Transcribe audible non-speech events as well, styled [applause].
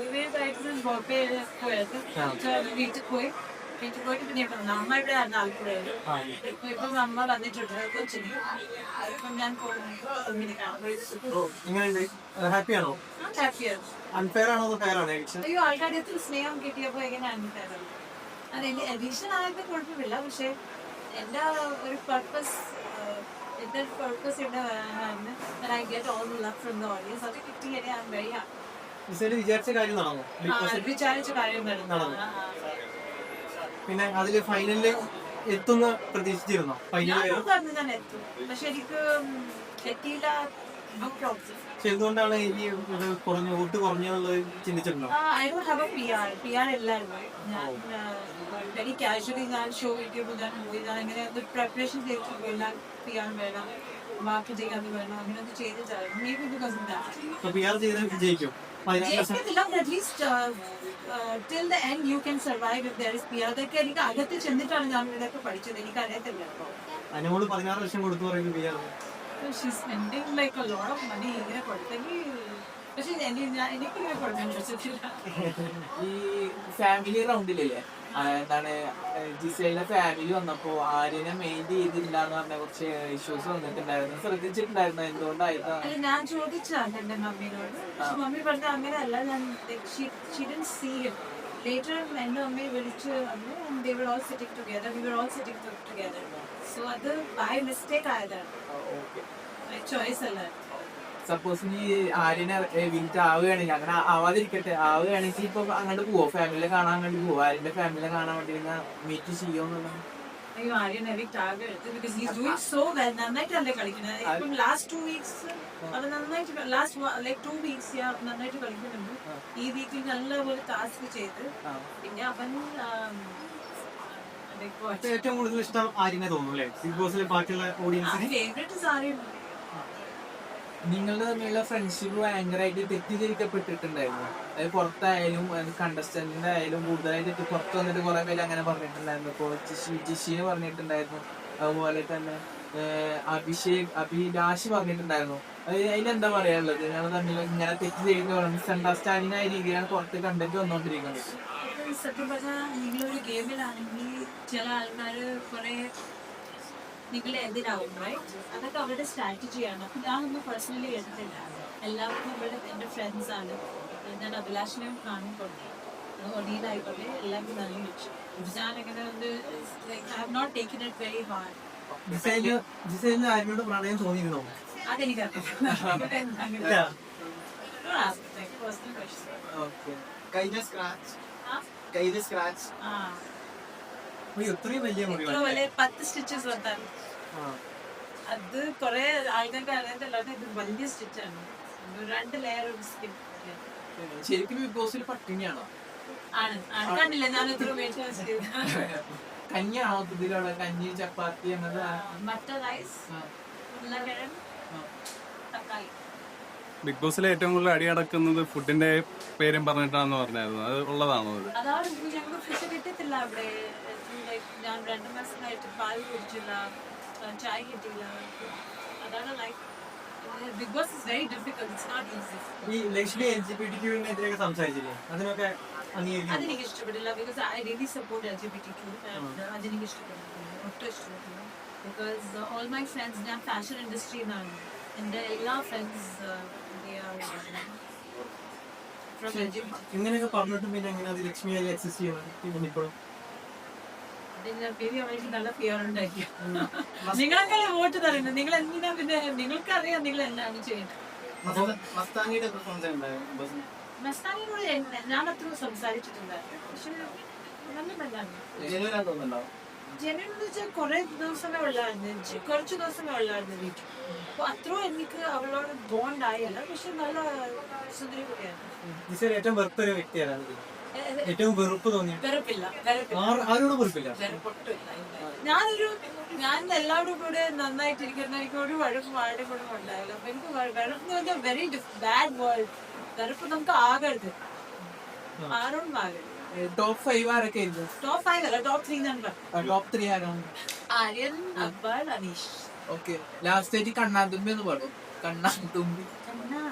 ഹെൽവേസ് ആയിട്ട് ബോംബെ പോയത്. വീട്ടിൽ പോയി. വീട്ടിൽ പോയിട്ട് പിന്നെ ഇവിടെ വന്നു. അമ്മ ഇവിടെ ആയിരുന്നു. ആലപ്പുഴയിൽ ആ. ഇപ്പൊ ഇപ്പം അമ്മ വന്നിട്ടുണ്ട്. കൊച്ചിന്. അതിപ്പം ഞാൻ ഹാപ്പിയാണോ ഹാപ്പിയാണ് അൺഫെയർ ആണോ? ഫെയർ ആണോ. അയ്യോ ആൾക്കാരുടെ അത്ര സ്നേഹം കിട്ടിയപ്പോ എങ്ങനെയാണ് തരുന്നത് അത് എന്റെ എഡിഷൻ ആയത് കുഴപ്പമില്ല. പക്ഷെ എന്റെ ഒരു പർപ്പസ് എന്റെ പർപ്പസ് ഇവിടെ I get all love from the audience അത് കിട്ടിയാലേ ഐ എം വെരി ഹാപ്പി വിചാരിച്ച കാര്യം നടന്നു. വിചാരിച്ച കാര്യം നടന്നു. പിന്നെ അതിൽ ഫൈനലിൽ എത്തുന്ന പ്രതീക്ഷിച്ചിരുന്നു? ഫൈനലിൽ എനിക്ക് ഈ ഇത് കുറഞ്ഞ വോട്ട് കുറഞ്ഞുള്ളത് ചിന്തിച്ചിട്ടുണ്ടോ? ഞാൻ ഷോ ഇരിക്കുമ്പോൾ ഞാൻ പോയി ഞാൻ അങ്ങനെ ഒരു പ്രിപ്പറേഷൻ ചെയ്തിട്ട് എല്ലാം പി ആർ വേണം മാർക്കറ്റിംഗ് അത് വേണം അങ്ങനെയൊക്കെ ചെയ്തിട്ടായിരുന്നു. Maybe because till the end you can survive if there is P R അതൊക്കെ എനിക്ക് അകത്ത് ചെന്നിട്ടാണ് ഞാൻ ഇതൊക്കെ പഠിച്ചത്. എനിക്ക് അറിയത്തില്ല അപ്പോൾ പതിനാറ് ലക്ഷം കൊടുത്തു പറയുന്നത് ലൈക്ക് ലോട്ട് ഓഫ് മണി ഇങ്ങനെ കൊടുത്തെങ്കിൽ ഈ ഫാമിലി റൗണ്ടിലില്ലേ എന്താണ് ജിസയിലെ ഫാമിലി വന്നപ്പോ ആര്യനെ മെയിൻ ചെയ്തില്ല എന്ന് പറഞ്ഞ കുറച്ച് ഇഷ്യൂസ് വന്നിട്ടുണ്ടായിരുന്നു. ശ്രദ്ധിച്ചിട്ടുണ്ടായിരുന്നു? എന്തുകൊണ്ടായിരുന്നു? ഞാൻ ചോദിച്ചാണ് എന്റെ മമ്മിനോട്. മമ്മി പറഞ്ഞ അങ്ങനെയല്ല. ഞാൻ സീ ലേറ്റർ എന്റെ അമ്മയെ വിളിച്ച് വന്നു they were all sitting together we were all sitting together so അത് ബൈ മിസ്റ്റേക്ക് ആയതാണ്. ചോയ്സ് അല്ല. സപ്പോസ് നീ ആര്യനെ വിളിച്ച് ആവുകയാണെങ്കിൽ അങ്ങനെ ആവാതിരിക്കട്ടെ. ആവുകയാണെങ്കിൽ ഇപ്പൊ അങ്ങോട്ട് പോവോ? ഫാമിലിയെ കാണാൻ വേണ്ടി പോവോ? ആര്യന്റെ ഫാമിലിയെ കാണാൻ വേണ്ടി മീറ്റ് ചെയ്യുമെന്നുള്ള അയ്യോ ആര്യൻ എവിക്ട് ആകരുത്. Because he's doing so well നന്നായിട്ടല്ലേ കളിക്കുന്നത്? ഇപ്പം ലാസ്റ്റ് ടു വീക്സ് അവൻ നന്നായിട്ട് ലാസ്റ്റ് ടു വീക്സ് നന്നായിട്ട് കളിക്കുന്നുണ്ട്. ഈ വീക്കിൽ നല്ലപോലെ ടാസ്ക് ചെയ്ത്. ആ. പിന്നെ അവൻ ഏറ്റവും കൂടുതൽ ഇഷ്ടം ആര്യനെ തോന്നുന്നു അല്ലേ? ബിഗ് ബോസിലെ ബാക്കിയുള്ള ഓഡിയൻസിന് ഫേവറേറ്റ് സാരി നിങ്ങളുടെ തമ്മിലുള്ള ഫ്രണ്ട്ഷിപ്പ് ഭയങ്കരമായിട്ട് തെറ്റിദ്ധരിക്കപ്പെട്ടിട്ടുണ്ടായിരുന്നു. അതായത് പുറത്തായാലും കണ്ടസ്റ്റന്റിന്റെ ആയാലും കൂടുതലായിട്ട് പുറത്ത് വന്നിട്ട് കുറെ പേര് അങ്ങനെ പറഞ്ഞിട്ടുണ്ടായിരുന്നു. ഇപ്പോൾ ജിഷി ജിഷിന് പറഞ്ഞിട്ടുണ്ടായിരുന്നു. അതുപോലെ തന്നെ അഭിഷേക് അഭിലാഷ് പറഞ്ഞിട്ടുണ്ടായിരുന്നു. അത് അതിലെന്താ പറയാനുള്ളത്? ഞങ്ങൾ തമ്മിൽ ഇങ്ങനെ തെറ്റ് മിസ് അണ്ടർസ്റ്റാൻഡിങ് ആയ രീതിയിലാണ് പുറത്ത് കണ്ടന്റ് വന്നുകൊണ്ടിരിക്കുന്നത് സത്യം പറഞ്ഞാൽ നിങ്ങളൊരു ഗെയിമിലാണെങ്കിൽ ചില ആൾക്കാർ കുറെ നിങ്ങളെ എതിരാവും റൈറ്റ് അതൊക്കെ അവരുടെ സ്ട്രാറ്റജിയാണ് ഞാൻ ഞാനൊന്നും പേഴ്സണലി എടുത്തില്ല എല്ലാവർക്കും ഇവിടെ എന്റെ ഫ്രണ്ട്സ് ആണ്. ഞാൻ അഭിലാഷിനെയും കാണുന്നുണ്ട്. ഒടിയിലായിക്കോട്ടെ എല്ലാവർക്കും നല്ല വെച്ചു ഞാനങ്ങനെ ഒന്ന് like I have not taken it very hard Gizele ജിസേലിന് ആര്യനോട് പ്രണയം തോന്നിയിരുന്നോ? അതെനിക്കറിയാം. ഇല്ല പേഴ്സണൽ ക്വസ്റ്റ്യൻ ഓക്കെ കയ്യിലെ സ്ക്രാച്ച് ആ? കയ്യിലെ സ്ക്രാച്ച് ആ ഇത്രയും വലിയ ഇത്ര മുറിവാണ് വലിയ പത്ത് സ്റ്റിച്ചസ് വന്നാണ്. അത് കുറെ ആൾക്കാർക്ക് അറിയത്തില്ലാതെ ഇത് വലിയ സ്റ്റിച്ചാണ് രണ്ട് ലെയർ സ്കിൻ ശരിക്കും ബിഗ് ബോസിൽ പട്ടിണിയാണോ? ആണ്. ആണ്. കണ്ടില്ല? ഞാൻ ഇത്ര കഞ്ഞിയാണോ? ഇതിലുള്ള കഞ്ഞി ചപ്പാത്തി എന്നത് മറ്റ റൈസ് ഉരുളക്കിഴങ്ങ് തക്കാളി. ബിഗ് ബോസിലെ ഏറ്റവും കൂടുതൽ അടി അടക്കുന്നത് ഫുഡിന്റെ പേരും പറഞ്ഞിട്ടാണെന്ന് പറഞ്ഞായിരുന്നു. അത് ഉള്ളതാണോ അത് അതാണ് ഞങ്ങൾക്ക് ഫിഷ് കിട്ടത്തില്ല അവിടെ. ഞാൻ രണ്ട് മാസമായിട്ട് പാൽ കുടിച്ചില്ല. ചായ കിട്ടിയില്ല. അതാണ് life Bigg Boss is very difficult it's not easy ഈ Lakshmi L G B T ക്യൂവിനെതിരെയൊക്കെ സംസാരിച്ചില്ലേ? അതിനൊക്കെ അതെനിക്ക് ഇഷ്ടപ്പെട്ടില്ല because I really support L G B T Q അതെനിക്ക് ഇഷ്ടപ്പെട്ടില്ല ഒട്ടും ഇഷ്ടപ്പെട്ടില്ല ബിക്കോസ് ഓൾ മൈ ഫ്രണ്ട്സ് ഞാൻ ഫാഷൻ ഇൻഡസ്ട്രിയിൽ നിന്നാണ് എന്റെ എല്ലാ ഫ്രണ്ട്സ് ഇങ്ങനെയൊക്കെ പറഞ്ഞിട്ടും പിന്നെ എങ്ങനെ അത് ലക്ഷ്മിയായി അക്സസ് ചെയ്യണം പിന്നെ ഇപ്പോഴും? ബേബി അവർക്ക് നല്ല ഫിയർ ഉണ്ടാക്കി. [laughs] നിങ്ങളൊക്കെ വോട്ട് തരുന്നത് നിങ്ങൾ എന്തിനാ പിന്നെ നിങ്ങൾക്കറിയാം നിങ്ങൾ എന്താണ് ചെയ്യുന്നത്. മസ്താനിയുടെ പെർഫോമൻസ് ഉണ്ടായിരുന്നു? മസ്താനിനോട് എൻ- ഞാൻ അത്ര സംസാരിച്ചിട്ടുണ്ടായിരുന്നു പക്ഷെ നല്ല ജനുവനാന്ന് തോന്നുന്നുണ്ടോ ജനുവൻ എന്ന് വെച്ചാൽ കുറെ ദിവസമേ ഉള്ളായിരുന്നു. കുറച്ച് ദിവസമേ ഉള്ളായിരുന്നു വീട്ടിൽ. അപ്പൊ അത്രയും എനിക്ക് അവളോട് ബോണ്ട് ആയല്ല പക്ഷെ നല്ല സുന്ദരി ജിസേൽ ഏറ്റവും വ്യക്തിയാണ് ഏറ്റവും വെറുപ്പ് തോന്നി വെറുപ്പില്ല ആരോടും വെറുപ്പില്ല? ഞാനൊരു ഞാൻ എല്ലാവരും കൂടെ നന്നായിട്ടിരിക്കുന്ന എനിക്ക് ഒരു വഴക്കും ആരുടെ കൂടെ ഉണ്ടായില്ല അപ്പൊ എനിക്ക് വെറുപ്പ് എന്ന് വെരി ബാഡ് വേൾഡ് വെറുപ്പ് നമുക്ക് ആകരുത്. ആരോടും ആകരുത്. ടോപ്പ് ഫൈവ് ആരൊക്കെ ആയിരുന്നു? ടോപ്പ് ഫൈവ് അല്ല ടോപ്പ് ത്രീ ടോപ്പ് ത്രീ ആരാണ്? ആര്യൻ അക്ബർ അനീഷ്. ഓക്കെ ലാസ്റ്റ് ആയിട്ട് കണ്ണാതുമ്പി എന്ന് പാടും കണ്ണാതുമ്പി കണ്ണാ,